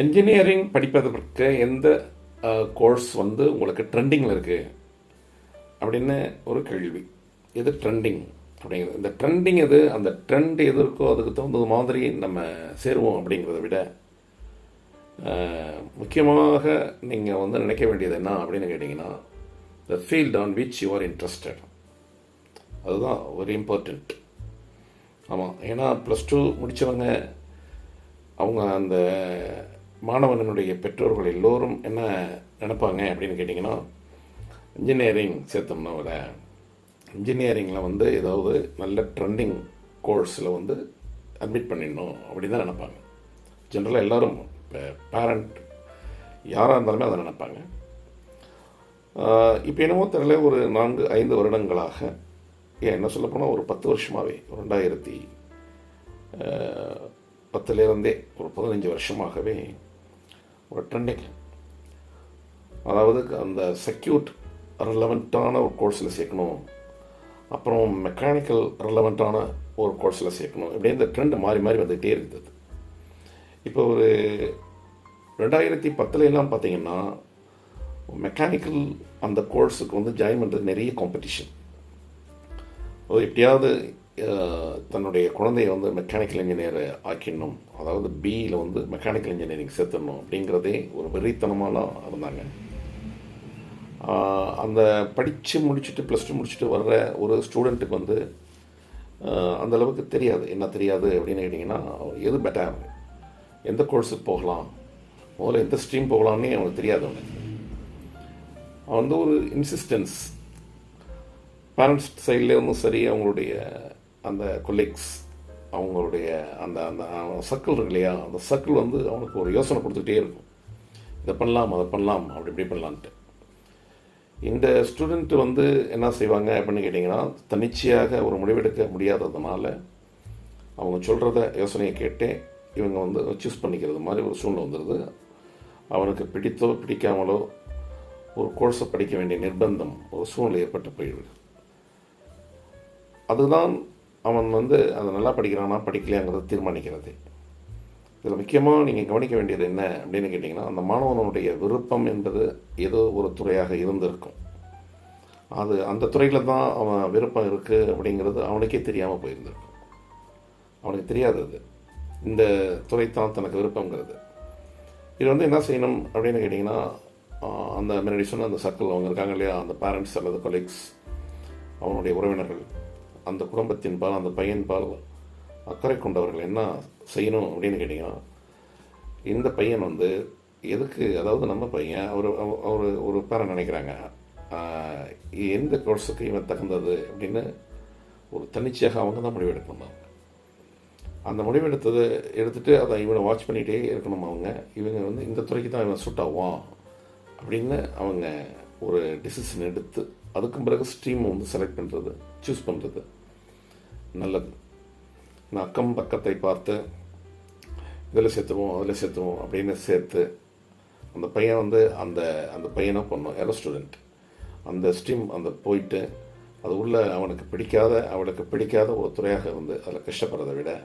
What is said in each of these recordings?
Engineering படிப்பதற்கு எந்த course வந்து உங்களுக்கு ட்ரெண்டிங்கில் இருக்குது அப்படின்னு ஒரு கேள்வி. எது ட்ரெண்டிங் அப்படிங்கிறது? இந்த ட்ரெண்டிங் எது? அந்த ட்ரெண்ட் எது இருக்கோ அதுக்கு தகுந்தது மாதிரி நம்ம சேருவோம் அப்படிங்கிறத விட முக்கியமாக நீங்கள் வந்து நினைக்க வேண்டியது என்ன அப்படின்னு கேட்டிங்கன்னா the field on which you are interested அதுதான் ஒரு இம்பார்ட்டண்ட் ஆமாம் ஏன்னா ப்ளஸ் டூ முடித்தவங்க அவங்க அந்த மாணவனுடைய பெற்றோர்கள் எல்லோரும் என்ன நினைப்பாங்க அப்படின்னு கேட்டிங்கன்னா இன்ஜினியரிங் சேர்த்தோம்னா விட இன்ஜினியரிங்கில் வந்து ஏதாவது நல்ல ட்ரெண்டிங் கோர்ஸில் வந்து அட்மிட் பண்ணிடணும் அப்படி தான் நினைப்பாங்க. ஜென்ரலாக எல்லோரும் இப்போ பேரண்ட் யாராக இருந்தாலுமே அதை நினைப்பாங்க. இப்போ என்னமோ தெரியல ஒரு நான்கு ஐந்து வருடங்களாக ஏன் என்ன சொல்லப்போனால் ஒரு பத்து வருஷமாகவே ரெண்டாயிரத்தி பத்துலேருந்தே ஒரு பதினஞ்சு வருஷமாகவே ஒரு ட்ரெண்டிங் அதாவது அந்த செக்யூட் ரிலவெண்ட்டான ஒரு கோர்ஸில் சேர்க்கணும். அப்புறம் மெக்கானிக்கல் ரிலவெண்ட்டான ஒரு கோர்ஸில் சேர்க்கணும். இப்படி இந்த ட்ரெண்ட் மாறி மாறி வந்துகிட்டே இருக்குது. இப்போ ஒரு ரெண்டாயிரத்தி பத்துல எல்லாம் பார்த்தீங்கன்னா மெக்கானிக்கல் அந்த கோர்ஸுக்கு வந்து ஜாயின் பண்ணுறது நிறைய காம்படிஷன் எப்படியாவது தன்னுடைய குழந்தைய வந்து மெக்கானிக்கல் இன்ஜினியர் ஆக்கிடணும். அதாவது பியில் வந்து மெக்கானிக்கல் இன்ஜினியரிங் சேர்த்துடணும் அப்படிங்கிறதே ஒரு வெறித்தனமான இருந்தாங்க. அந்த படித்து முடிச்சுட்டு ப்ளஸ் டூ முடிச்சுட்டு வர்ற ஒரு ஸ்டூடெண்ட்டுக்கு வந்து அந்தளவுக்கு தெரியாது. என்ன தெரியாது அப்படின்னு கேட்டிங்கன்னா எது பெட்டர் எந்த கோர்ஸுக்கு போகலாம்? முதல்ல எந்த ஸ்ட்ரீம் போகலாம்னே அவனுக்கு தெரியாது அவனுக்கு. அவன் வந்து ஒரு இன்சிஸ்டன்ஸ் பேரண்ட்ஸ் சைட்லேருந்தும் சரி அவங்களுடைய அந்த கொலீக்ஸ் அவங்களுடைய அந்த அந்த சர்க்கிள் இருக்கு இல்லையா? அந்த சர்க்கிள் வந்து அவனுக்கு ஒரு யோசனை கொடுத்துட்டே இருக்கும். இதை பண்ணலாம் அதை பண்ணலாம் அப்படி இப்படி பண்ணலான்ட்டு. இந்த ஸ்டூடெண்ட் வந்து என்ன செய்வாங்க அப்படின்னு கேட்டிங்கன்னா தன்னிச்சையாக ஒரு முடிவெடுக்க முடியாததுனால அவங்க சொல்கிறத யோசனையை கேட்டே இவங்க வந்து சூஸ் பண்ணிக்கிறது மாதிரி ஒரு சூழ்நிலை வந்துடுது அவனுக்கு பிடித்தோ பிடிக்காமலோ ஒரு கோர்ஸை படிக்க வேண்டிய நிர்பந்தம் ஒரு சூழ்நிலை ஏற்பட்டு போயிடுது அதுதான் அவன் வந்து அதை நல்லா படிக்கிறானா படிக்கலையாங்கிறத தீர்மானிக்கிறது. இதில் முக்கியமாக நீங்கள் கவனிக்க வேண்டியது என்ன அப்படின்னு கேட்டிங்கன்னா அந்த மாணவனுடைய விருப்பம் என்பது ஏதோ ஒரு துறையாக இருந்திருக்கும். அது அந்த துறையில் தான் அவன் விருப்பம் இருக்குது அப்படிங்கிறது அவனுக்கே தெரியாமல் போயிருந்திருக்கும். அவனுக்கு தெரியாது அது. இந்த துறை தான் தனக்கு விருப்பங்கிறது. இது வந்து என்ன செய்யணும் அப்படின்னு கேட்டிங்கன்னா அந்த முன்னாடி சொன்ன அந்த சர்க்கிள் அவங்க இருக்காங்க இல்லையா அந்த பேரண்ட்ஸ் அல்லது கொலீக்ஸ் அவனுடைய உறவினர்கள். அந்த குடும்பத்தின் பால் அந்த பையன் பால் அக்கறை கொண்டவர்கள் என்ன செய்யணும் அப்படின்னு கேட்டிங்கன்னா இந்த பையன் வந்து எதுக்கு அதாவது நம்ம பையன் அவர் அவர் ஒரு பேரன் நினைக்கிறாங்க. எந்த கோர்ஸுக்கு இவன் தகுந்தது அப்படின்னு ஒரு தன்னிச்சையாக அவங்க தான் முடிவெடுக்கணும். அந்த முடிவெடுத்ததை எடுத்துகிட்டு அதை இவனை வாட்ச் பண்ணிகிட்டே இருக்கணும் அவங்க. இவங்க வந்து இந்த துறைக்கு தான் இவன் சூட் ஆவான் அப்படின்னு அவங்க ஒரு டிசிஷன் எடுத்து அதுக்கும் பிறகு ஸ்ட்ரீம் வந்து செலக்ட் பண்ணுறது சூஸ் பண்ணுறது நல்லது. நான் அக்கம் பக்கத்தை பார்த்து இதில் சேர்த்துவோம் அதில் சேர்த்துவோம் அப்படின்னு சேர்த்து அந்த பையன் வந்து அந்த அந்த பையனை பொண்ணோ யாரோ ஸ்டூடெண்ட் அந்த ஸ்ட்ரீம் அந்த போயிட்டு அது உள்ள அவனுக்கு பிடிக்காத அவளுக்கு பிடிக்காத ஒரு துறையாக வந்து அதில் கஷ்டப்படுறதை விட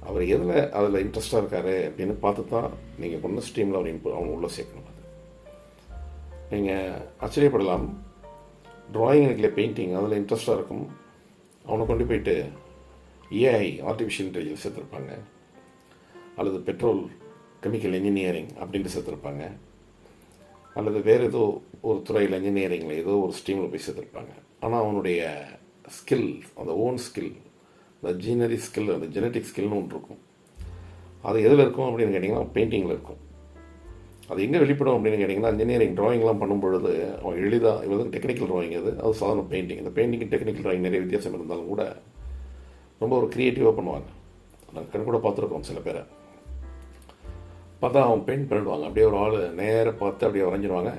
அவர் எதில் அதில் இன்ட்ரெஸ்டாக இருக்காரு அப்படின்னு பார்த்து தான் நீங்கள் கொண்டு ஸ்ட்ரீமில் அவர் இன்பு அவங்க உள்ளே சேர்க்கணும் அது. நீங்கள் ஆச்சரியப்படலாம். ட்ராயிங் இருக்குல்ல பெயிண்டிங் அதில் இன்ட்ரெஸ்டாக இருக்கும். அவனை கொண்டு போயிட்டு ஏஐ ஆர்டிஃபிஷியல் இன்டெலிஜென்ஸ் சேர்த்துருப்பாங்க. அல்லது பெட்ரோல் கெமிக்கல் இன்ஜினியரிங் அப்படின்ட்டு சேர்த்துருப்பாங்க. அல்லது வேறு ஏதோ ஒரு துறையில் இன்ஜினியரிங்கில் ஏதோ ஒரு ஸ்ட்ரீமில் போய் சேர்த்துருப்பாங்க. ஆனால் அவனுடைய ஸ்கில் அந்த ஓன் ஸ்கில் அந்த ஜீனரி ஸ்கில் அந்த ஜெனட்டிக் ஸ்கில்னு ஒன்று இருக்கும். அது எதில் இருக்கும் அப்படின்னு கேட்டிங்கன்னா பெயிண்டிங்கில் இருக்கும். அது எங்கே வெளிப்படும் அப்படின்னு கேட்டிங்கன்னா இன்ஜினியரிங் ட்ராயிங்லாம் பண்ணும்பொழுது அவன் எளிதாக இது வந்து டெக்னிக்கல் ட்ராயிங் அது. அது சாதாரண பெயிண்டிங் இந்த பெயிண்டிங் டெக்னிக்கல் ட்ராயிங் நிறைய வித்தியாசம் இருந்தாலும் கூட ரொம்ப ஒரு க்ரியேட்டிவாக பண்ணுவாங்க. நாங்கள் கண் கூட பார்த்துருக்கோம் சில பேரை. பார்த்தா அவன் பெயிண்ட் பண்ணிடுவாங்க. அப்படியே ஒரு ஆள் நேராக பார்த்து அப்படியே வரைஞ்சிடுவாங்க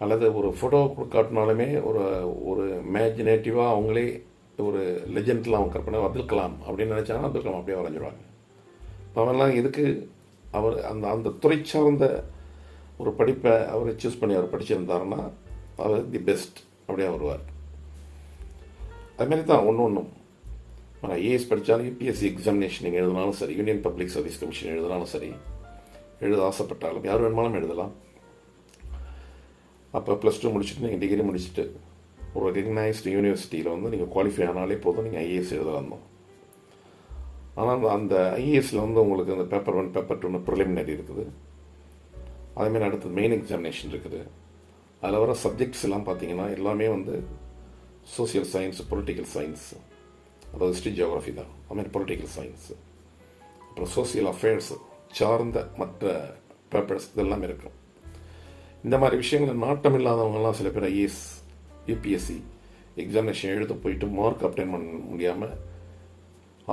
அல்லது ஒரு ஃபோட்டோ காட்டினாலுமே ஒரு ஒரு இமேஜினேட்டிவாக அவங்களே ஒரு லெஜெண்ட்லாம் அவங்க கற்பனை அப்துல் கலாம் அப்படின்னு நினச்சாங்கன்னா அப்துல் கலாம் அப்படியே வரைஞ்சிடுவாங்க அவன்லாம் எதுக்கு அவர் அந்த அந்த துறை சார்ந்த ஒரு படிப்பை அவர் சூஸ் பண்ணி அவர் படிச்சிருந்தாருன்னா அவர் தி பெஸ்ட் அப்படியே வருவார். அதுமாரி தான் ஒன்று ஒன்றும் ஐஏஎஸ் படித்தாலும் யூபிஎஸ்சி எக்ஸாமினேஷன் நீங்கள் எழுதினாலும் சரி யூனியன் பப்ளிக் சர்வீஸ் கமிஷன் எழுதினாலும் சரி எழுத ஆசைப்பட்டாலும் யார் வேணுமாலும் எழுதலாம். அப்போ ப்ளஸ் டூ முடிச்சுட்டு நீங்கள் டிகிரி முடிச்சுட்டு ஒரு ரெகக்னைஸ்டு யூனிவர்சிட்டியில் வந்து நீங்கள் குவாலிஃபை ஆனாலே போதும் நீங்கள் ஐஏஎஸ் எழுத வந்தோம் ஆனால் அந்த- அந்த ஐஏஎஸில் வந்து உங்களுக்கு அந்த பேப்பர் ஒன் பேப்பர் டூன்னு ப்ரிலிமினரி இருக்குது. அதேமாதிரி அடுத்தது மெயின் எக்ஸாமினேஷன் இருக்குது. அதில் வர சப்ஜெக்ட்ஸ் எல்லாம் பார்த்தீங்கன்னா எல்லாமே வந்து சோசியல் சயின்ஸ் பொலிட்டிக்கல் சயின்ஸ் அதாவது ஹிஸ்ட்ரி ஜியோகிராஃபி தான். அதுமாதிரி பொலிட்டிக்கல் சயின்ஸ் அப்புறம் சோசியல் அஃபேர்ஸ் சார்ந்த மற்ற பேப்பர்ஸ் இதெல்லாம் இருக்கும். இந்த மாதிரி விஷயங்கள் நாட்டம் இல்லாதவங்கலாம் சில பேர் ஐஏஎஸ் யூபிஎஸ்சி எக்ஸாமினேஷன் எழுத போயிட்டு மார்க் அப்டைன் பண்ண முடியாமல்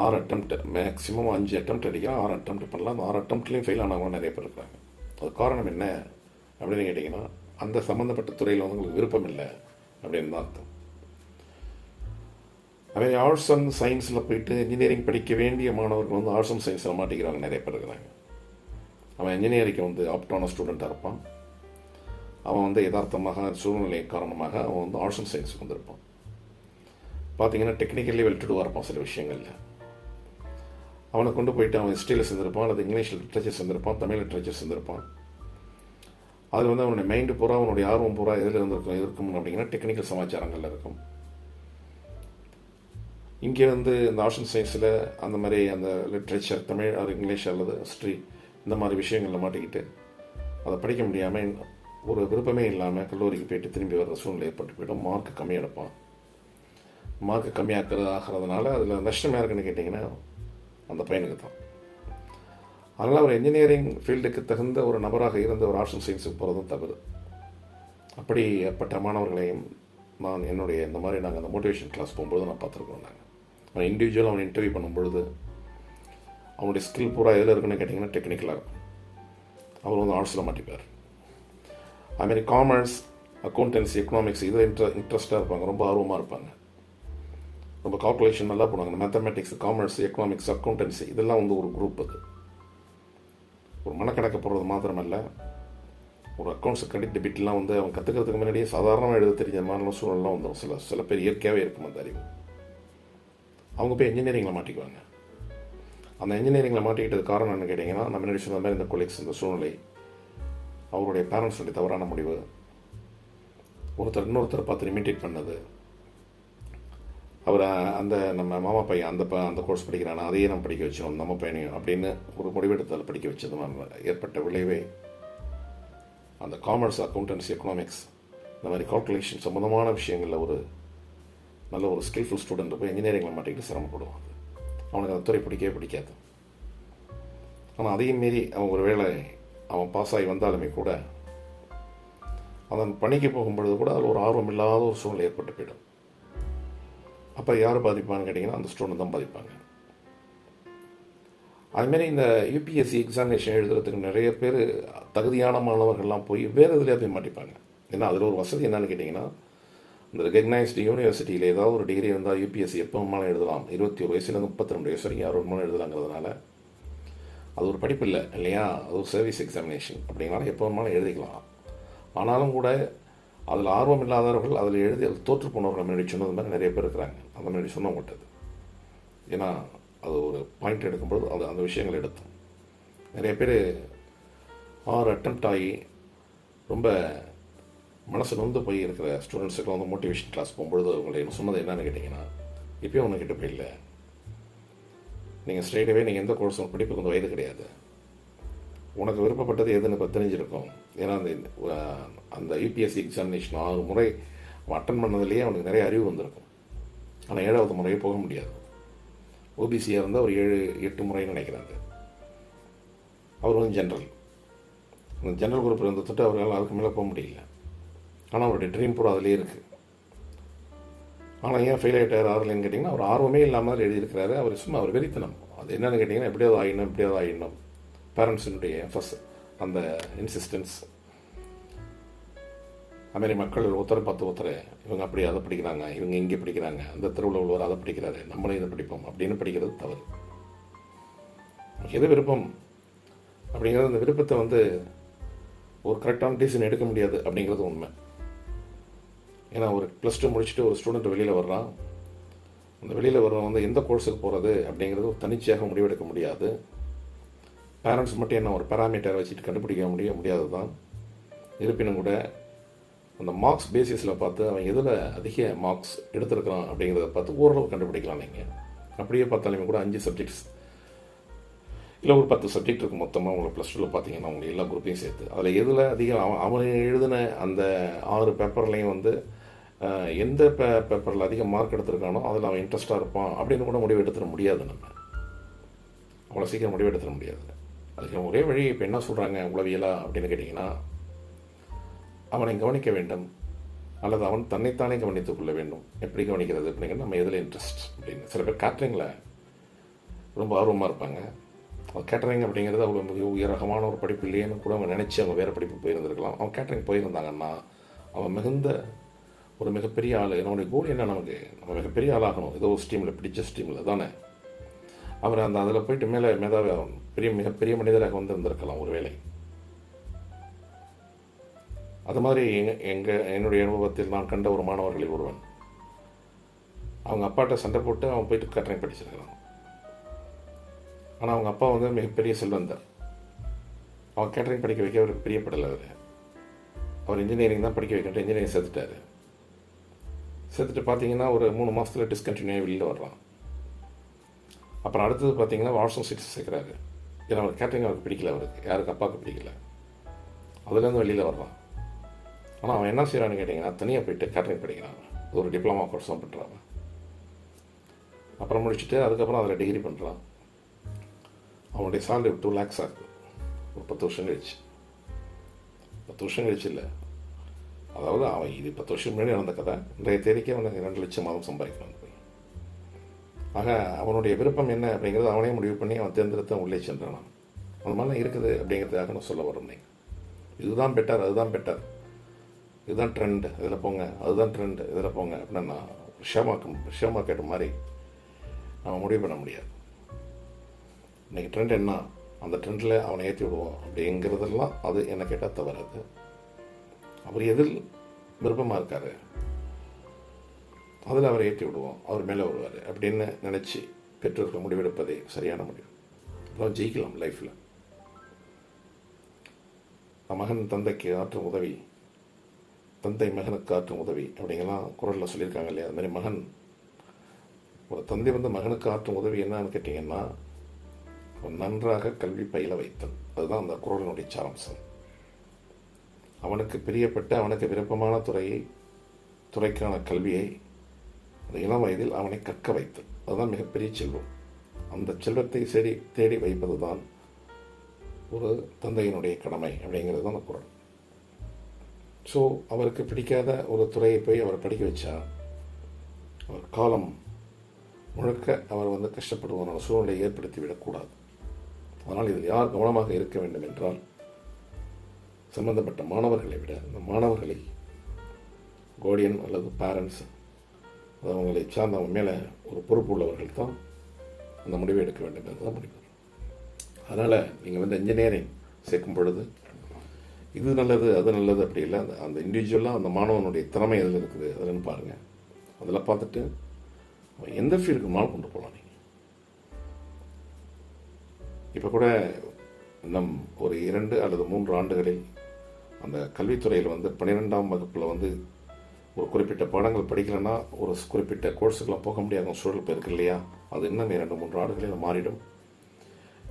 ஆறு அட்டம் மேக்ஸிமம் அஞ்சு அட்டம் அடிக்கலாம் ஆறு அட்டம் பண்ணலாம். அந்த ஆறு அட்டம்ப்ட்லேயும் ஃபெயில் ஆனவங்க நிறைய பேர் இருக்கிறாங்க. அது காரணம் என்ன அப்படின்னு கேட்டிங்கன்னா அந்த சம்மந்தப்பட்ட துறையில் வந்து உங்களுக்கு விருப்பம் இல்லை அப்படின்னு தான் அர்த்தம். அதே ஆர்ட்ஸ் அண்ட் சயின்ஸில் போயிட்டு இன்ஜினியரிங் படிக்க வேண்டிய மாணவர்கள் வந்து ஆர்ட்ஸ் அண்ட் சயின்ஸில் மாட்டிக்கிறாங்க நிறைய பேர் இருக்கிறாங்க. அவன் இன்ஜினியரிங்க்கு வந்து ஆப்டான ஸ்டூடெண்ட்டாக இருப்பான். அவன் வந்து யதார்த்தமாக சூழ்நிலை காரணமாக அவன் வந்து ஆர்ட்ஸ் அண்ட் சயின்ஸுக்கு வந்திருப்பான். பார்த்தீங்கன்னா டெக்னிக்கலி வெல்டுடுவாக இருப்பான் சில விஷயங்களில். அவனை கொண்டு போயிட்டு அவன் ஹிஸ்ட்ரியில் சேர்ந்திருப்பான் அல்லது இங்கிலீஷ் லிட்ரேச்சர் சேர்ந்திருப்பான் தமிழ் லிட்ரேச்சர் சேர்ந்திருப்பான். அதில் வந்து அவனுடைய மைண்டு பூரா அவனுடைய ஆர்வம் பூரா எதில் இருந்திருக்கும் இருக்கும் அப்படிங்கன்னா டெக்னிக்கல் சமாச்சாரங்களில் இருக்கும். இங்கே வந்து இந்த ஆர்ட்ஸ் சயின்ஸில் அந்த மாதிரி அந்த லிட்ரேச்சர் தமிழ் அது இங்கிலீஷ் அல்லது ஹிஸ்ட்ரி இந்த மாதிரி விஷயங்களில் மாட்டிக்கிட்டு அதை படிக்க முடியாமல் ஒரு விருப்பமே இல்லாமல் கல்லூரிக்கு போயிட்டு திரும்பி வர சூழ்நிலை ஏற்பட்டு போயிடும். மார்க் கம்மியாக எடுப்பான். மார்க் கம்மியாக்குறது ஆகிறதுனால அதில் நஷ்டம் யாருக்குன்னு கேட்டிங்கன்னா அந்த பையனுக்கு தான். அதனால் அவர் இன்ஜினியரிங் ஃபீல்டுக்கு தகுந்த ஒரு நபராக இருந்த ஒரு ஆர்ட்ஸ் அண்ட் சயின்ஸுக்கு போகிறதும் தவறு. அப்படிப்பட்ட மாணவர்களையும் நான் என்னுடைய இந்த மாதிரி நாங்கள் அந்த மோட்டிவேஷன் கிளாஸ் போகும்போது நான் பார்த்துருக்கோம் நாங்கள் அவன் இண்டிவிஜுவல் அவன் இன்டர்வியூ பண்ணும்பொழுது அவனுடைய ஸ்கில் பூரா எதில் இருக்குன்னு கேட்டிங்கன்னா டெக்னிக்கலாக அவர் வந்து ஆர்ட்ஸில் மாட்டிப்பார். அதுமாரி காமர்ஸ் அக்கௌண்டன்சி எக்கனாமிக்ஸ் இதில் இன்ட்ர இன்ட்ரெஸ்ட்டாக இருப்பாங்க. ரொம்ப ஆர்வமாக இருப்பாங்க. ரொம்ப கால்குலேஷன் நல்லா பண்ணுவாங்க மேத்தமெட்டிக்ஸ் காமர்ஸ் எக்கனாமிக்ஸ் அக்கௌண்டன்சி இதெல்லாம் வந்து ஒரு குரூப் அது. ஒரு மனக்கணக்கு போடுறது மாத்திரமல்ல. ஒரு அக்கௌண்ட்ஸ் கிரெடிட் டெபிட்லாம் வந்து அவன் கற்றுக்கிறதுக்கு முன்னாடியே சாதாரணமாக எழுத தெரிஞ்ச மாதிரிலாம் சூழல்லாம் வந்துடும் சில சில பேர் இயற்கையாகவே இருக்கும் அந்த அறிவு. அவங்க போய் இன்ஜினியரிங்கில் மாட்டிக்குவாங்க. அந்த இன்ஜினியரிங்கில் மாட்டிக்கிட்டது காரணம் என்ன கேட்டிங்கன்னா நம்ம முன்னாடி சொன்ன மாதிரி இந்த கொலீக்ஸ் இந்த சூழ்நிலை அவருடைய பேரண்ட்ஸுடைய தவறான முடிவு ஒருத்தர் இன்னொருத்தர் பார்த்து லிமிட்டேட் பண்ணது அவர் அந்த நம்ம மாமா பையன் அந்த ப அந்த கோர்ஸ் படிக்கிறானா அதையே நம்ம படிக்க வச்சோம் நம்ம பையனையும் அப்படின்னு ஒரு முடிவெடுத்ததில் படிக்க வச்சது ஏற்பட்ட விளைவே அந்த காமர்ஸ் அக்கௌண்டன்சி எக்கனாமிக்ஸ் இந்த மாதிரி கால்குலேஷன் சம்மந்தமான விஷயங்களில் ஒரு நல்ல ஒரு ஸ்கில்ஃபுல் ஸ்டூடெண்ட் போய் இன்ஜினியரிங்கில் மாட்டிக்கிட்டு சிரமப்படுவான் அவனுக்கு அந்த துறை பிடிக்கவே பிடிக்காது. ஆனால் அதையும் மீறி அவன் ஒரு வேளை அவன் பாஸ் ஆகி வந்தாலுமே கூட அவன் பணிக்கு போகும்பொழுது கூட அதில் ஒரு ஆர்வம் இல்லாத ஒரு சூழ்நிலை ஏற்பட்டு போயிடும். அப்போ யார் பாதிப்பான்னு கேட்டிங்கன்னா அந்த ஸ்டூடெண்ட் தான் பாதிப்பாங்க. அதுமாரி இந்த யூபிஎஸ்சி எக்ஸாமினேஷன் எழுதுறதுக்கு நிறைய பேர் தகுதியான மாணவர்கள்லாம் போய் வேறு இதில் போய் மாட்டிப்பாங்க. ஏன்னா அதில் ஒரு வசதி என்னன்னு கேட்டிங்கன்னா இந்த ரெகக்னைஸ்டு யூனிவர்சிட்டியில் ஏதாவது ஒரு டிகிரி இருந்தால் யூபிஎஸ்சி எப்போ வேணுமாலும் எழுதலாம். இருபத்தி ஒரு வயசுலேருந்து முப்பத்தி ரெண்டு வயசு வரைக்கும் யார் வேணுமாலும் எழுதலாங்கிறதுனால அது ஒரு படிப்பு இல்லை இல்லையா? அது ஒரு சர்வீஸ் எக்ஸாமினேஷன் அப்படிங்கனால எப்போ வேணுமாலும் எழுதிக்கலாம். ஆனாலும் கூட அதில் ஆர்வம் இல்லாதவர்கள் அதில் எழுதி அதில் தோற்று போனவர்கள் முன்னாடி சொன்னது மாதிரி நிறைய பேர் இருக்கிறாங்க. அந்த முன்னாடி சொன்ன மாட்டது ஏன்னா அது ஒரு பாயிண்ட் எடுக்கும்பொழுது அது அந்த விஷயங்கள் எடுத்தோம். நிறைய பேர் ஆறு அட்டம்ப்ட் ஆகி ரொம்ப மனசு நொந்து போய் இருக்கிற ஸ்டூடெண்ட்ஸுக்கெலாம் வந்து மோட்டிவேஷன் கிளாஸ் போகும்பொழுது உங்களை சொன்னது என்னன்னு கேட்டிங்கன்னா இப்பயும் கிட்ட போய் இல்லை நீங்கள் ஸ்ட்ரெயிட்டாகவே நீங்கள் எந்த கோர்ஸும் படிப்புக்கு கொஞ்சம் வயது கிடையாது. உனக்கு விருப்பப்பட்டது எதுன்னு இப்போ தெரிஞ்சிருக்கும் ஏன்னா அந்த அந்த யூபிஎஸ்சி எக்ஸாமினேஷன் ஆறு முறை அவன் அட்டன் பண்ணதுலேயே அவனுக்கு நிறைய அறிவு வந்திருக்கும். ஆனால் ஏழாவது முறையே போக முடியாது. ஓபிசியாக இருந்தால் ஒரு ஏழு எட்டு முறைன்னு நினைக்கிறாங்க. அவர் வந்து ஜென்ரல் அந்த ஜென்ரல் குரூப் இருந்த தொட்டு அவரால் அதுக்கு மேலே போக முடியல. ஆனால் அவருடைய ட்ரீம் பூரா அதிலே இருக்குது ஆனால் ஏன் ஃபெயில் ஆகிட்டார் ஆறுலன்னு கேட்டிங்கன்னா அவர் ஆர்வமே இல்லாமல் எழுதியிருக்கிறாரு. அவர் சும்மா அவர் வெறித்தனம். அது என்னென்னு கேட்டிங்கன்னா எப்படியாவது ஆயிடணும் எப்படியாவது ஆயிடணும். பேரண்ட்ஸினுடைய ஃபஸ்ட் அந்த இன்சிஸ்டன்ஸ் அதுமாரி மக்கள் ஒருத்தர் பார்த்து ஒருத்தர் இவங்க அப்படி அதை படிக்கிறாங்க இவங்க இங்கே படிக்கிறாங்க அந்த தெருவில் உள்ளவர் அதை படிக்கிறாரு நம்மளும் இதை படிப்போம் அப்படின்னு படிக்கிறது தவறு. எது விருப்பம்? அப்படிங்கிறது அந்த விருப்பத்தை வந்து ஒரு கரெக்டான டிசிஷன் எடுக்க முடியாது அப்படிங்கிறது உண்மை. ஏன்னா ஒரு ப்ளஸ் டூ முடிச்சுட்டு ஒரு ஸ்டூடெண்ட் வெளியில் வர்றான். அந்த வெளியில் வர்றவன் வந்து எந்த கோர்ஸுக்கு போகிறது அப்படிங்கிறது ஒரு தனிச்சையாக முடிவெடுக்க முடியாது. பேரண்ட்ஸ் மட்டும் என்ன ஒரு பேராமீட்டரை வச்சுட்டு கண்டுபிடிக்க முடிய முடியாது தான் இருப்பினும் கூட அந்த மார்க்ஸ் பேசிஸில் பார்த்து அவன் எதில் அதிக மார்க்ஸ் எடுத்திருக்கிறான் அப்படிங்கிறத பார்த்து ஓரளவு கண்டுபிடிக்கலாம் நீங்கள் அப்படியே பார்த்தாலுமே கூட அஞ்சு சப்ஜெக்ட்ஸ் இல்லை ஒரு பத்து சப்ஜெக்ட் இருக்கும் மொத்தமாக உங்களை ப்ளஸ் டூவில் பார்த்தீங்கன்னா உங்களை எல்லா குரூப்பையும் சேர்த்து. அதில் எதில் அதிகம் அவன் அவன் எழுதின அந்த ஆறு பேப்பர்லேயும் வந்து எந்த பே பேப்பரில் அதிக மார்க் எடுத்திருக்கானோ அதில் அவன் இன்ட்ரெஸ்ட்டாக இருப்பான் அப்படின்னு கூட முடிவு எடுத்துட முடியாது நம்ம. அவ்வளோ சீக்கிரம் முடிவு எடுத்துட முடியாது. அதுக்கு ஒரே வழி இப்போ என்ன சொல்கிறாங்க உளவியலா அப்படின்னு கேட்டிங்கன்னா அவனை கவனிக்க வேண்டும். அல்லது அவன் தன்னைத்தானே கவனித்துக் கொள்ள வேண்டும். எப்படி கவனிக்கிறது அப்படிங்கிறது நம்ம எதில் இன்ட்ரெஸ்ட் அப்படின்னு. சில பேர் கேட்ரிங்கில் ரொம்ப ஆர்வமாக இருப்பாங்க. அது கேட்டரிங் அப்படிங்கிறது அவ்வளோ மிக உயரகமான ஒரு படிப்பு இல்லையேன்னு கூட அவங்க நினச்சி அவங்க வேறு படிப்பு போயிருந்திருக்கலாம். அவன் கேட்டரிங் போயிருந்தாங்கன்னா அவன் மிகுந்த ஒரு மிகப்பெரிய ஆள். என்னுடைய கோல் என்ன நமக்கு? நம்ம மிகப்பெரிய ஆளாகணும். ஏதோ ஒரு ஸ்ட்ரீமில் பிடிச்ச ஸ்ட்ரீமில் தானே. அவர் அந்த அதில் போயிட்டு மேலே மேதாவே பெரிய மிகப்பெரிய மனிதராக வந்து இருந்திருக்கலாம் ஒரு வேலை அது மாதிரி எங்க எங்கள் என்னுடைய அனுபவத்தில் நான் கண்ட ஒரு மாணவர்களில் ஒருவன். அவங்க அப்பாட்ட சண்டை போட்டு அவன் போயிட்டு கேட்டரிங் படிச்சிருக்கிறான் ஆனால் அவங்க அப்பா வந்து மிகப்பெரிய செல்வந்தர். அவன் கேட்டரிங் படிக்க வைக்க அவருக்கு பிரியப்படலை அவர். அவர் இன்ஜினியரிங் தான் படிக்க வைக்கிட்டு இன்ஜினியரிங் சேர்த்துட்டாரு. சேர்த்துட்டு பார்த்தீங்கன்னா ஒரு மூணு மாதத்தில் டிஸ்கண்டினியூ வெளியில் வர்றான். அப்புறம் அடுத்தது பார்த்தீங்கன்னா வாட்ஸன் சீட்ஸ் சேர்க்குறாரு. ஏன்னா அவர் கேட்டரிங் அவருக்கு பிடிக்கல அவருக்கு. யாருக்கு அப்பாவுக்கு பிடிக்கல. அதுலேருந்து வெளியில் வர்றான். ஆனால் அவன் என்ன செய்கிறான்னு கேட்டிங்கன்னா தனியாக போயிட்டு கேட்டரிங் படிக்கிறான். ஒரு டிப்ளமா கோர்ஸும் பண்ணுறான் அப்புறம் முடிச்சுட்டு அதுக்கப்புறம் அதில் டிகிரி பண்ணுறான் அவனுடைய சேலரி டூ லேக்ஸ் ஆகுது ஒரு பத்து வருஷம் கழிச்சு. பத்து வருஷம் கழிச்சு இல்லை. அதாவது அவன் இது பத்து வருஷம் முன்னாடி நடந்த கதை. இன்றைய தேதிக்கு அவனுக்கு ரெண்டு லட்சம் மாதம் சம்பாதிக்கிறான் ஆக அவனுடைய விருப்பம் என்ன அப்படிங்கிறது அவனே முடிவு பண்ணி அவன் தேர்ந்தெடுத்து உள்ளே சென்றான். அந்த மாதிரிலாம் இருக்குது அப்படிங்கிறதுக்காக நான் சொல்ல வரேன் இதுதான் பெட்டர் அதுதான் பெட்டர் இதுதான் ட்ரெண்டு இதில் போங்க அதுதான் ட்ரெண்டு இதில் போங்க அப்படின்னா நான் மார்க்கெட் ஷேர் கேட்ட மாதிரி நம்ம முடிவு பண்ண முடியாது. இன்றைக்கி ட்ரெண்ட் என்ன? அந்த ட்ரெண்டில் அவனை ஏற்றி விடுவோம் அப்படிங்கிறதெல்லாம் அது என்ன கேட்டால் தவறாது. அவர் எதில் விருப்பமாக இருக்கார்? அதில் அவரை ஏற்றி விடுவோம் அவர் மேலே வருவார் அப்படின்னு நினச்சி பெற்றோர்கள் முடிவெடுப்பதே சரியான முடிவு. அப்புறம் ஜெயிக்கலாம் லைஃப்பில் மகன் தந்தைக்கு ஆற்றும் உதவி தந்தை மகனுக்கு ஆற்றும் உதவி அப்படிங்கலாம் குரலில் சொல்லியிருக்காங்க இல்லையா? அது மாதிரி மகன் ஒரு தந்தை வந்து மகனுக்கு ஆற்றும் உதவி என்னன்னு கேட்டிங்கன்னா நன்றாக கல்வி பயில வைத்தல் அதுதான் அந்த குரலினுடைய சாரம்சம். அவனுக்கு பிரியப்பட்ட அவனுக்கு விருப்பமான துறையை துறைக்கான கல்வியை அந்த இளம் வயதில் அவனை கற்க வைத்தல் அதுதான் மிகப்பெரிய செல்வம். அந்த செல்வத்தை சரி தேடி வைப்பது தான் ஒரு தந்தையினுடைய கடமை அப்படிங்கிறது தான் அந்த குரல். ஸோ அவருக்கு பிடிக்காத ஒரு துறையை போய் அவர் படிக்க வச்சா அவர் காலம் முழுக்க அவர் வந்து கஷ்டப்படுவதான சூழ்நிலையை ஏற்படுத்தி விடக்கூடாது. அதனால் இதில் யார் கவனமாக இருக்க வேண்டும் என்றால் சம்பந்தப்பட்ட மாணவர்களை விட அந்த மாணவர்களை கோடியன் அல்லது பேரண்ட்ஸ் அது அவங்களை சார்ந்த அவங்க மேலே ஒரு பொறுப்பு உள்ளவர்கள் தான் அந்த முடிவை எடுக்க வேண்டும் என்று தான் முடிவு. அதனால் நீங்கள் வந்து இன்ஜினியரிங் சேர்க்கும் பொழுது இது நல்லது அது நல்லது அப்படி இல்லை. அந்த அந்த இண்டிவிஜுவலாக அந்த மாணவனுடைய திறமை எதில் இருக்குது அதுலன்னு பாருங்கள் அதில் பார்த்துட்டு அவன் எந்த ஃபீல்டுக்கு மால் கொண்டு போகலாம் நீங்கள் இப்போ கூட நம் ஒரு இரண்டு அல்லது மூன்று ஆண்டுகளில் அந்த கல்வித்துறையில் வந்து பன்னிரெண்டாம் வகுப்பில் வந்து ஒரு குறிப்பிட்ட பாடங்கள் படிக்கலைன்னா ஒரு குறிப்பிட்ட கோர்ஸுக்கெலாம் போக முடியாத சூழல் இப்போ இருக்கு இல்லையா? அது இன்னும் இரண்டு மூன்று ஆண்டுகளில் மாறிடும்.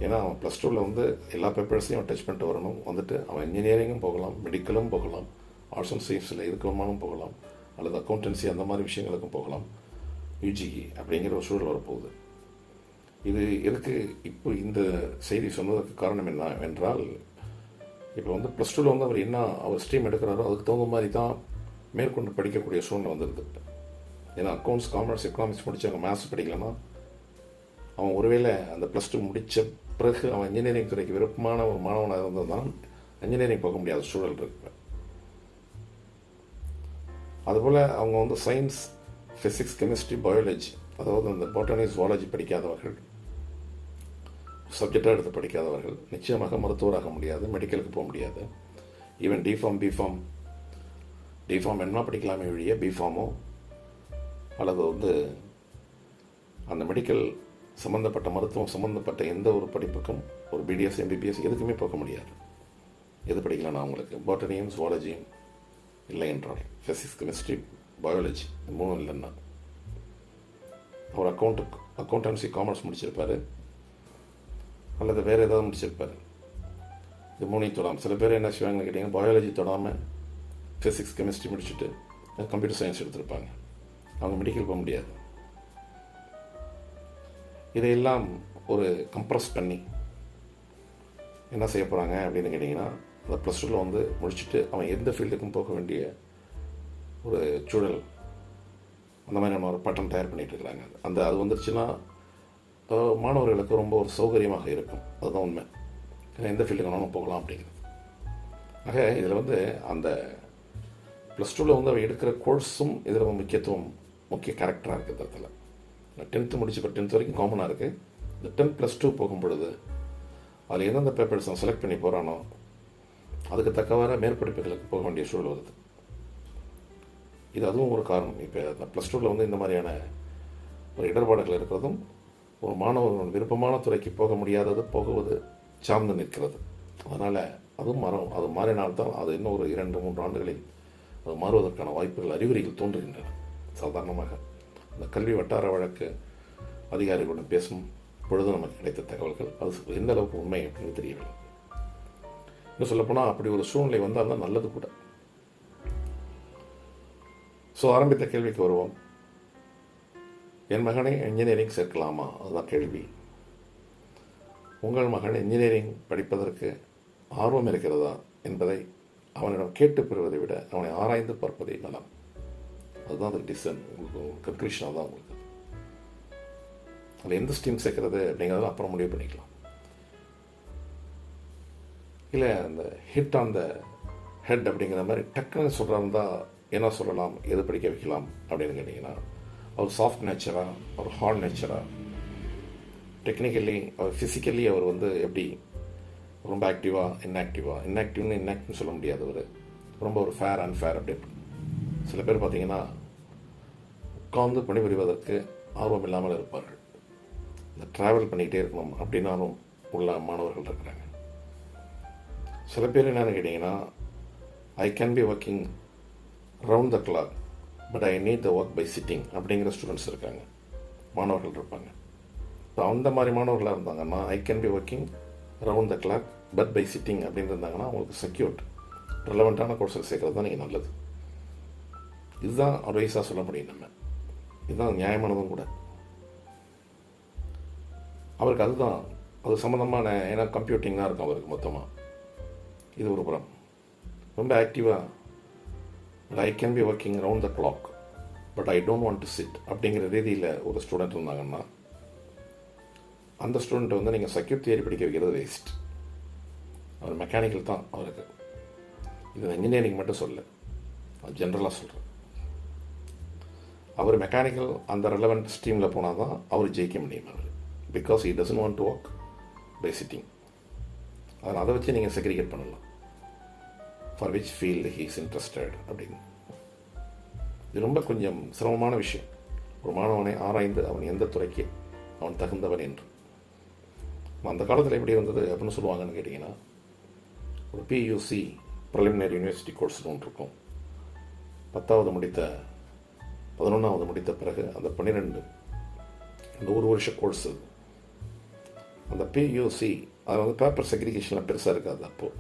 ஏன்னா அவன் ப்ளஸ் டூவில் வந்து எல்லா பேப்பர்ஸையும் அவன் டச் பண்ணிட்டு வரணும். வந்துட்டு அவன் இன்ஜினியரிங்கும் போகலாம் மெடிக்கலும் போகலாம் ஆர்ட்ஸ் அண்ட் சயின்ஸில் இருக்கமானும் போகலாம் அல்லது அக்கௌண்டன்சி அந்த மாதிரி விஷயங்களுக்கும் போகலாம். யூஜிஇ அப்படிங்கிற ஒரு சூழல் வரப்போகுது. இது எதுக்கு இப்போ இந்த செய்தி சொன்னதற்கு காரணம் என்ன என்றால் இப்போ வந்து ப்ளஸ் டூவில் வந்து அவர் என்ன அவர் ஸ்ட்ரீம் எடுக்கிறாரோ அதுக்கு தகுந்த மாதிரி தான் மேற்கொண்டு படிக்கக்கூடிய சூழ்நிலை வந்துடுது இப்போ ஏன்னா அக்கௌண்ட்ஸ் காமர்ஸ் எக்கனாமிக்ஸ் முடிச்சவங்க மேத்ஸ் படிக்கலன்னா அவன் ஒருவேளை அந்த ப்ளஸ் டூ முடித்த பிறகு அவன் இன்ஜினியரிங் துறைக்கு விருப்பமான ஒரு மாணவனாக இருந்தால் தான் இன்ஜினியரிங் போக முடியாத சூழல் இருக்கு. அதுபோல் அவங்க வந்து சயின்ஸ் ஃபிசிக்ஸ் கெமிஸ்ட்ரி பயாலஜி அதாவது அந்த பாட்டனி ஜுவாலஜி படிக்காதவர்கள் சப்ஜெக்டாக எடுத்து படிக்காதவர்கள் நிச்சயமாக மருத்துவராக முடியாது மெடிக்கலுக்கு போக முடியாது. ஈவன் டிஃபார்ம் பிஃபார்ம் டிஃபார்ம் என்ன படிக்கலாமே வழியே பிஃபார்மோ அல்லது வந்து அந்த மெடிக்கல் சம்மந்தப்பட்ட மருத்துவம் சம்மந்தப்பட்ட எந்த ஒரு படிப்புக்கும் ஒரு பிடிஎஸ் எம்பிபிஎஸ் எதுக்குமே போக முடியாது. எது படிக்கலாம் நான் உங்களுக்கு? பாட்டனியும் சுவாலஜியும் இல்லை என்றால் ஃபிசிக்ஸ் கெமிஸ்ட்ரி பயாலஜி மூணும் இல்லைன்னா. அவர் அக்கௌண்ட் அக்கௌண்டன்சி காமர்ஸ் முடிச்சிருப்பார். அல்லது வேறு ஏதாவது முடிச்சிருப்பாரு. இது மூணையும் தொடாமல் சில பேர் என்ன செய்வாங்கன்னு கேட்டிங்கன்னா பயாலஜி தொடாமல் ஃபிசிக்ஸ் கெமிஸ்ட்ரி முடிச்சுட்டு கம்ப்யூட்டர் சயின்ஸ் எடுத்திருப்பாங்க. அவங்க மெடிக்கல் போக முடியாது. இதையெல்லாம் ஒரு கம்ப்ரஸ் பண்ணி என்ன செய்ய போகிறாங்க அப்படின்னு கேட்டிங்கன்னா அந்த ப்ளஸ் டூவில் வந்து முடிச்சுட்டு அவன் எந்த ஃபீல்டுக்கும் போக வேண்டிய ஒரு சூழல் அந்த மாதிரியான ஒரு பட்டம் தயார் பண்ணிட்டு இருக்கிறாங்க. அந்த அது வந்துருச்சுன்னா மாணவர்களுக்கு ரொம்ப ஒரு சௌகரியமாக இருக்கும். அதுதான் உண்மை. ஏன்னா எந்த ஃபீல்டுக்கு வேணாலும் போகலாம் அப்படிங்கிறது. ஆக இதில் வந்து அந்த ப்ளஸ் டூவில் வந்து அவன் எடுக்கிற கோர்ஸும் இதில் முக்கியத்துவம் முக்கிய கேரக்டராக இருக்குது இந்த இடத்துல டென்த்து முடிச்சு இப்போ டென்த் வரைக்கும் காமனாக இருக்குது இந்த டென்த் ப்ளஸ் டூ போகும் பொழுது அதில் எந்தெந்த பேப்பர்ஸ் நான் செலக்ட் பண்ணி போகிறானோ அதுக்கு தக்கவாறு மேற்படிப்புகளுக்கு போக வேண்டிய சூழல் வருது. இது அதுவும் ஒரு காரணம். இப்போ அந்த ப்ளஸ் டூவில் வந்து இந்த மாதிரியான ஒரு இடர்பாடுகள் இருக்கிறதும் ஒரு மாணவர்கள் விருப்பமான துறைக்கு போக முடியாதது போகுவது சார்ந்து நிற்கிறது. அதனால் அதுவும் மாறும் அது மாறினால்தான் அது இன்னும் ஒரு இரண்டு மூன்று ஆண்டுகளில் அது மாறுவதற்கான வாய்ப்புகள் அறிகுறிகள் தோன்றுகின்றன. சாதாரணமாக. அந்த கல்வி வட்டார வழக்கு அதிகாரிகளுடன் பேசும் பொழுது நமக்கு கிடைத்த தகவல்கள் அது எந்த அளவுக்கு உண்மை அப்படின்னு தெரியவில்லை. இன்னும் சொல்லப்போனால் அப்படி ஒரு சூழ்நிலை வந்தால் தான் நல்லது கூட. ஸோ ஆரம்பித்த கேள்விக்கு வருவோம். என் மகனை இன்ஜினியரிங் சேர்க்கலாமா? அதுதான் கேள்வி. உங்கள் மகன் இன்ஜினியரிங் படிப்பதற்கு ஆர்வம் இருக்கிறதா என்பதை அவனிடம் கேட்டு பெறுவதை விட அவனை ஆராய்ந்து பார்ப்பதே நலம். அதுதான் அது டிசன் உங்களுக்கு கன்க்ளூஷன் தான் உங்களுக்கு. அதில் எந்த ஸ்ட்ரீம் சேர்க்குறது அப்படிங்கிறத அப்புறம் முடிவு பண்ணிக்கலாம். இல்லை அந்த ஹிட் ஆன் த ஹெட் அப்படிங்கிற மாதிரி டக்குன்னு சொல்கிறாருந்தா என்ன சொல்லலாம் எது படிக்க வைக்கலாம் அப்படின்னு கேட்டிங்கன்னா அவர் சாஃப்ட் நேச்சராக அவர் ஹார்ட் நேச்சராக டெக்னிக்கலி அவர் ஃபிசிக்கலி அவர் வந்து எப்படி ரொம்ப ஆக்டிவாக இன்ஆக்டிவாக இன்ஆக்டிவ்னு இன்ஆக்டிவ்னு சொல்ல முடியாது அவர். ரொம்ப ஒரு ஃபேர் அண்ட் ஃபேர் அப்படி சில பேர் பார்த்தீங்கன்னா உட்கார்ந்து பணிபுரிவதற்கு ஆர்வம் இல்லாமல் இருப்பார்கள். இந்த ட்ராவல் பண்ணிக்கிட்டே இருக்கணும் அப்படின்னாலும் உள்ள மாணவர்கள் இருக்கிறாங்க. சில பேர் என்னன்னு கேட்டிங்கன்னா I can be working round the clock but I need the work by sitting அப்படிங்கிற ஸ்டூடெண்ட்ஸ் இருக்காங்க. மாணவர்கள் இருப்பாங்க. இப்போ அந்த மாதிரி மாணவர்களாக இருந்தாங்கன்னா I can be working round the clock but by sitting அப்படின்னு இருந்தாங்கன்னா அவங்களுக்கு செக்யூர்ட் ரிலவெண்ட்டான கோர்ஸில் சேர்க்குறது தான் நீங்கள் நல்லது. இதுதான் அட்வைஸாக சொல்ல முடியும் நம்ம இதுதான் நியாயமானதும் கூட. அவருக்கு அதுதான் அது சம்மந்தமான ஏன்னா கம்ப்யூட்டிங் தான் இருக்கும் அவருக்கு மொத்தமாக இது ஒரு புறம். ரொம்ப ஆக்டிவாக I can be working round the clock but I don't want to sit அப்படிங்கிற ரீதியில் ஒரு ஸ்டூடெண்ட் இருந்தாங்கன்னா அந்த ஸ்டூடெண்ட்டை வந்து நீங்கள் சர்க்கியூட் தியரி படிக்க வைக்கிறது வேஸ்ட் அவர் மெக்கானிக்கல் தான் அவருக்கு. இது இன்ஜினியரிங் மட்டும் சொல்ல. அது ஜென்ரலாக சொல்கிறேன் அவர் மெக்கானிக்கல் அந்த ரெலவெண்ட் ஸ்ட்ரீமில் போனால் தான் அவர் ஜெயிக்க முடியும் அவர். Because he doesn't want to work by sitting அதனால் அதை வச்சு நீங்கள் செக்ரிகேட் பண்ணலாம். For which field he is interested அப்படின்னு. இது ரொம்ப கொஞ்சம் சிரமமான விஷயம். ஒரு மாணவனை ஆராய்ந்து அவன் எந்த துறைக்கு அவன் தகுந்தவன் என்று. அந்த காலத்தில் எப்படி இருந்தது அப்படின்னு சொல்லுவாங்கன்னு கேட்டிங்கன்னா ஒரு பியூசி ப்ரிலிமினரி யூனிவர்சிட்டி கோர்ஸ்னு ஒன்று இருக்கும். பத்தாவது முடித்த பதினொன்றாவது முடித்த பிறகு அந்த பன்னிரெண்டு அந்த ஒரு வருஷ கோர்ஸ் அந்த பியூசி அதில் வந்து பேப்பர் செக்ரிகேஷன்லாம் பெருசாக இருக்காது அப்போது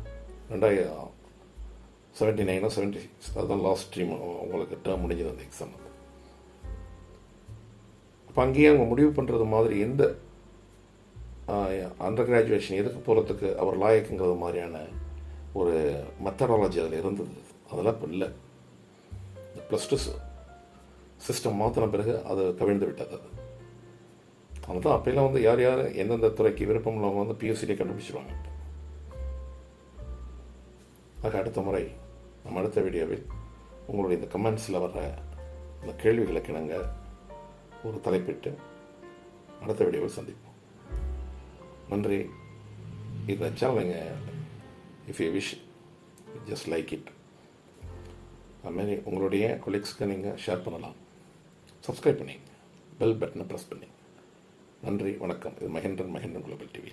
ரெண்டாயிரம் seventy nine or seventy six அதுதான் லாஸ்ட் ஸ்ட்ரீம் உங்களுக்கு டேர்ம் முடிஞ்சது அந்த எக்ஸாம் அப்போ அங்கேயே அவங்க முடிவு பண்ணுறது மாதிரி எந்த அண்டர் கிராஜுவேஷன் எதுக்கு போகிறதுக்கு அவர் லாயக்குங்கிறது மாதிரியான ஒரு மெத்தடாலஜி அதில் இருந்தது. அதெல்லாம் இப்போ இல்லை. ப்ளஸ் டூ சிஸ்டம் மாற்றின பிறகு அது கவிழ்ந்து விட்டது. அது அதனால தான் அப்போல்லாம் வந்து யார் யார் எந்தெந்த துறைக்கு விருப்பம் உள்ளவங்க வந்து பிஎஸ்சிலே கண்டுபிடிச்சிருவாங்க. ஆக அடுத்த முறை நம்ம அடுத்த வீடியோவில் உங்களுடைய இந்த கமெண்ட்ஸில் வர்ற இந்த கேள்விகளுக்கு கிணங்க ஒரு தலைப்பிட்டு அடுத்த வீடியோவில் சந்திப்போம். நன்றி. இந்த சேனலுங்க if you wish just like it அதுமாரி உங்களுடைய கொலீக்ஸ்க்கு நீங்கள் ஷேர் பண்ணலாம். சப்ஸ்கிரைப் பண்ணிங்க பெல் பட்டனை ப்ரெஸ் பண்ணி நன்றி வணக்கம். இது மகேந்திரன் மகேந்திரன் குளோபல் டிவி